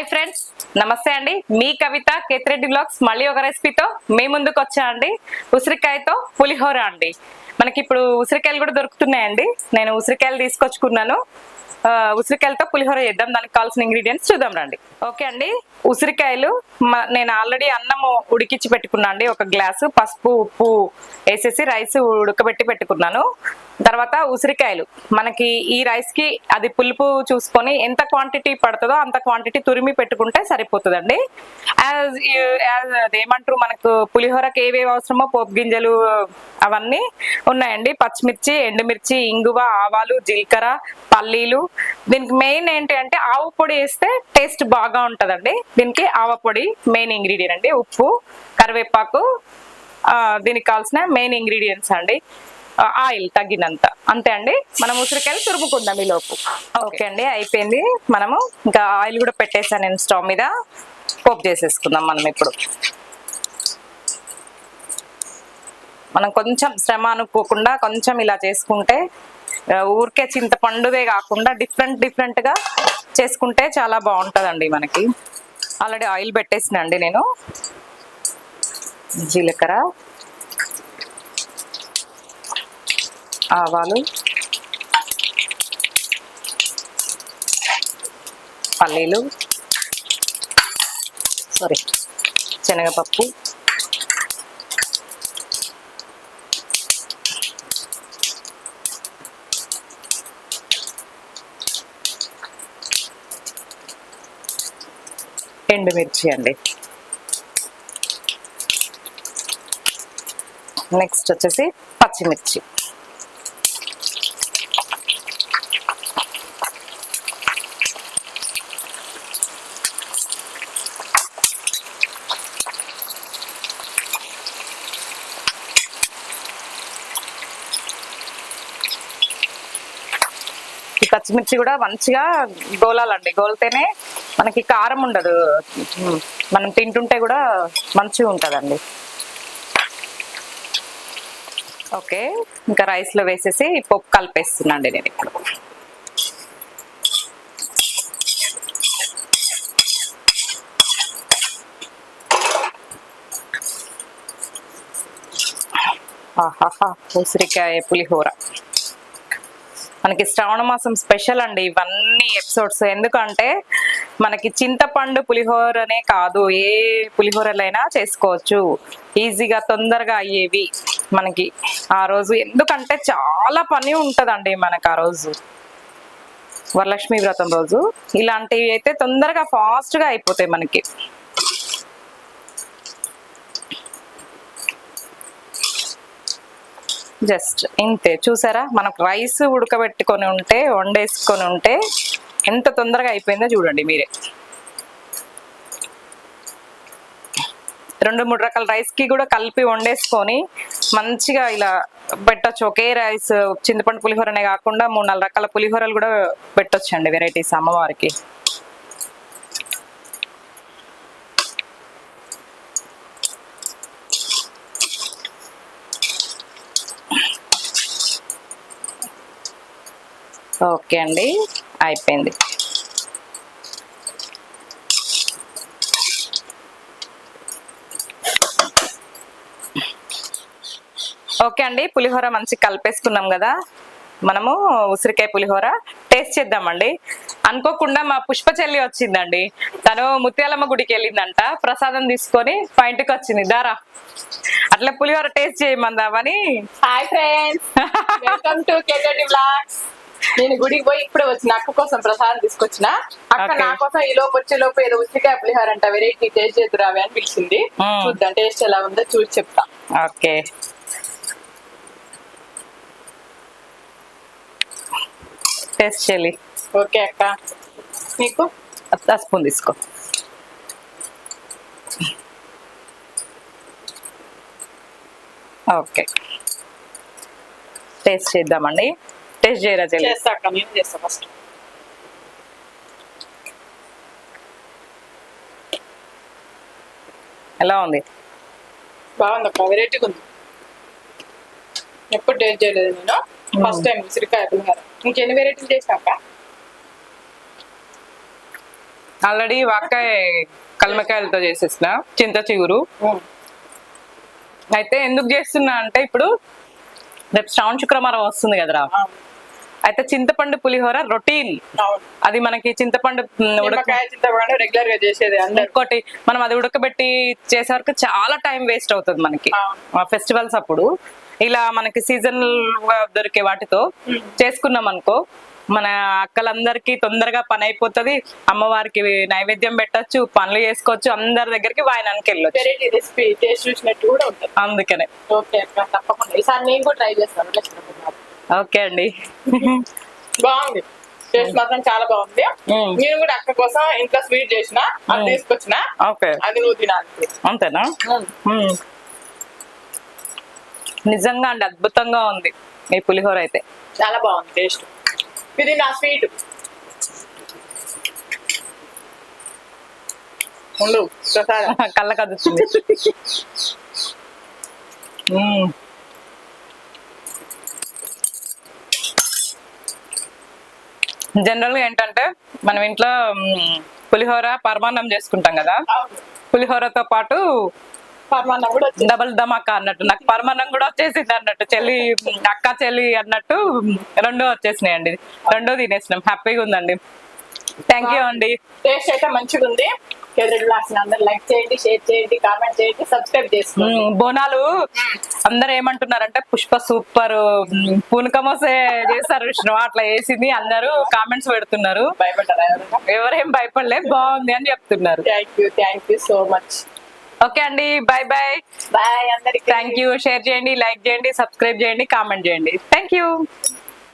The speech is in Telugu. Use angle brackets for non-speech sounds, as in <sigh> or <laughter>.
Hi friends. నమస్తే అండి. మీ కవిత కేతిరెడ్డి బ్లాగ్స్ మళ్ళీ ఒక రెసిపీతో మీ ముందుకు వచ్చా అండి. ఉసిరికాయతో పులిహోర అండి. మనకి ఇప్పుడు ఉసిరికాయలు కూడా దొరుకుతున్నాయండి. నేను ఉసిరికాయలు తీసుకొచ్చుకున్నాను. ఉసిరికాయలతో పులిహోర చేద్దాం. దానికి కావాల్సిన ఇంగ్రీడియంట్స్ చూద్దాం రండి. ఓకే అండి. ఉసిరికాయలు మ- నేను ఆల్రెడీ అన్నము ఉడికించి పెట్టుకున్నా అండి. ఒక గ్లాసు పసుపు ఉప్పు వేసేసి రైస్ ఉడకబెట్టి పెట్టుకున్నాను. తర్వాత ఉసిరికాయలు. మనకి ఈ రైస్కి అది పులుపు చూసుకొని ఎంత క్వాంటిటీ పడుతుందో అంత క్వాంటిటీ తురిమి పెట్టుకుంటే సరిపోతుందండి. యాజ్ యాజ్ అదేమంటారు మనకు పులిహోరకి ఏవేవి అవసరమో పోపు గింజలు అవన్నీ ఉన్నాయండి. పచ్చిమిర్చి ఎండుమిర్చి ఇంగువ ఆవాలు జీలకర్ర పల్లీలు. దీనికి మెయిన్ ఏంటి అంటే ఆవు పొడి వేస్తే టేస్ట్ బాగా ఉంటుందండి. దీనికి ఆవ పొడి మెయిన్ ఇంగ్రీడియంట్ అండి. ఉప్పు కరివేపాకు దీనికి కావాల్సిన మెయిన్ ఇంగ్రీడియంట్స్ అండి. ఆయిల్ తగ్గినంత అంతే అండి? మనం ఉసిరికాయలు తురుముకుందాం ఈ లోపు. ఓకే అండి అయిపోయింది. మనము ఇంకా ఆయిల్ కూడా పెట్టేసాను నేను స్టవ్ మీద. పోపు చేసేసుకుందాం మనం ఇప్పుడు. మనం కొంచెం శ్రమ అనుకోకుండా కొంచెం ఇలా చేసుకుంటే ఊరికే చింతపండుదే కాకుండా డిఫరెంట్ డిఫరెంట్గా చేసుకుంటే చాలా బాగుంటుందండి మనకి. ఆల్రెడీ ఆయిల్ పెట్టేసినండి నేను. జీలకర్ర. ఆవాలు పల్లీలు సారీ శనగపప్పు ఎండుమిర్చి అండి. నెక్స్ట్ వచ్చేసి పచ్చిమిర్చి. పచ్చిమిర్చి కూడా మంచిగా గోలాలండి. గోలితేనే మనకి కారం ఉండదు. మనం తింటుంటే కూడా మంచిగా ఉంటుందండి. ఓకే ఇంకా రైస్లో వేసేసి పప్పు కలిపేస్తున్నాండి నేను ఇప్పుడు. ఆహాహా ఉసిరికాయ పులిహోర. మనకి శ్రావణ మాసం స్పెషల్ అండి ఇవన్నీ ఎపిసోడ్స్. ఎందుకంటే మనకి చింతపండు పులిహోరనే కాదు ఏ పులిహోరలైనా చేసుకోవచ్చు. ఈజీగా తొందరగా అయ్యేవి మనకి. ఆ రోజు ఎందుకంటే చాలా పని ఉంటుందండి మనకు ఆ రోజు. వరలక్ష్మి వ్రతం రోజు. ఇలాంటివి అయితే తొందరగా ఫాస్ట్గా అయిపోతాయి మనకి. జస్ట్ ఇంతే. చూసారా? మనకు రైస్ ఉడకబెట్టుకొని ఉంటే వండేసుకొని ఉంటే ఎంత తొందరగా అయిపోయిందో చూడండి మీరే. రెండు మూడు రకాల రైస్కి కూడా కలిపి వండేసుకొని మంచిగా ఇలా పెట్టొచ్చు. ఒకే రైస్ చింతపండు పులిహోరనే కాకుండా మూడు నాలుగు రకాల పులిహోరలు కూడా పెట్టొచ్చండి వెరైటీస్ అమ్మవారికి. ఓకే అండి. అయిపోయింది. ఓకే అండి. పులిహోర మంచి కలిపేసుకున్నాం కదా. మనము ఉసిరికాయ పులిహోర టేస్ట్ చేద్దామండి. అనుకోకుండా మా పుష్ప చెల్లి వచ్చిందండి. తను ముత్యాలమ్మ గుడికి వెళ్ళిందంట. ప్రసాదం తీసుకొని మా ఇంటికి వచ్చింది. దారా అట్లా పులిహోర taste చేయమందామని. Hi friends welcome to blogs నేను గుడికి పోయి ఇప్పుడే వచ్చిన అక్క కోసం ప్రసాదం తీసుకొచ్చిన. అక్క. నా కోసం ఈ లోపు వచ్చే లోపు ఏదో ఉసిరికాయ పులిహోర అంట వెరైటీ టేస్ట్ చేద్దురావి అని పిలిచింది. చూద్దాం టేస్ట్ ఎలా ఉందో చూసి చెప్తా. ఓకే. టేస్ట్ చెల్లి ఓకే అక్క. నీకు? స్పూన్ తీసుకో. ఓకే. టేస్ట్ చేద్దామండి. టేస్ట్ చేయరా చేస్తా ఫస్ట్ ఎలా ఉంది? బాగుంది అక్క వెరైటీగా ఉంది. ఎప్పుడు టేస్ట్ చేయలేదు నేను. ఫస్ట్ టైం ఉసిరికాయ పులిహోర ఇంకెన్ని వెరైటీలు ఆల్రెడీ వాకాయ కల్మకాయలతో చేసేసిన చింత చిగురు. అయితే ఎందుకు చేస్తున్నా అంటే ఇప్పుడు రేపు శ్రావణ శుక్రవారం వస్తుంది కదరా. అయితే చింతపండు పులిహోర రొటీన్. అది మనకి చింతపండు చింతపండు రెగ్యులర్గా చేసేది ఇంకోటి మనం అది ఉడకబెట్టి చేసే వరకు చాలా టైం వేస్ట్ అవుతుంది మనకి. ఫెస్టివల్స్ అప్పుడు. ఇలా మనకి సీజన్ దొరికే వాటితో చేసుకున్నాం అనుకో మన అక్కలందరికీ తొందరగా పని అయిపోతుంది. అమ్మవారికి నైవేద్యం పెట్టొచ్చు పనులు చేసుకోవచ్చు అందరి దగ్గరికి వాయనానికి వెళ్ళొచ్చు. అందుకనే. ఓకే తప్పకుండా. ఈసారి నేను కూడా ట్రై చేస్తాను. ఓకే అండి. బాగుంది. టేస్ట్ మాత్రం చాలా బాగుంది. నేను కూడా అక్క కోసం ఇంట్లో స్వీట్ చేసిన అది. తీసుకొచ్చిన ఓకే. అది నువ్వు తినాలి. అంతేనా. నిజంగా అండి అద్భుతంగా ఉంది ఈ పులిహోర అయితే. చాలా బాగుంది టేస్ట్. ఇది నా స్వీట్. ఉండు <laughs> కళ్ళ కదుతుంది జనరల్గా ఏంటంటే మనం ఇంట్లో పులిహోర పరమాన్నం చేసుకుంటాం కదా. పులిహోరతో పాటు పరమాన్నం కూడా డబల్ ధమాకా అన్నట్టు. నాకు పరమాన్నం కూడా వచ్చేసింది అన్నట్టు. చెల్లి అక్క చెల్లి అన్నట్టు రెండో వచ్చేసినాయండి. రెండో తినేసినాం. హ్యాపీగా ఉందండి. థ్యాంక్ యూ అండి. టేస్ట్ అయితే మంచిగా ఉంది బ్లాగ్స్ అందరు లైక్ చేయండి షేర్ చేయండి కామెంట్ చేయండి సబ్స్క్రైబ్ చేసుకోండి. బోనాలు అందరు ఏమంటున్నారంటే పుష్ప సూపర్ పూనకమోసే చేస్తారు విష్ణు అట్లా వేసింది అందరూ కామెంట్స్ పెడుతున్నారు. భయపడ్డారా ఎవరేం భయపడలే బాగుంది అని చెప్తున్నారు. Thank you thank you so much okay అండి బాయ్ బాయ్ బాయ్ అందరికి. థ్యాంక్ యూ షేర్ చేయండి లైక్ చేయండి సబ్స్క్రైబ్ చేయండి కామెంట్ చేయండి. Thank you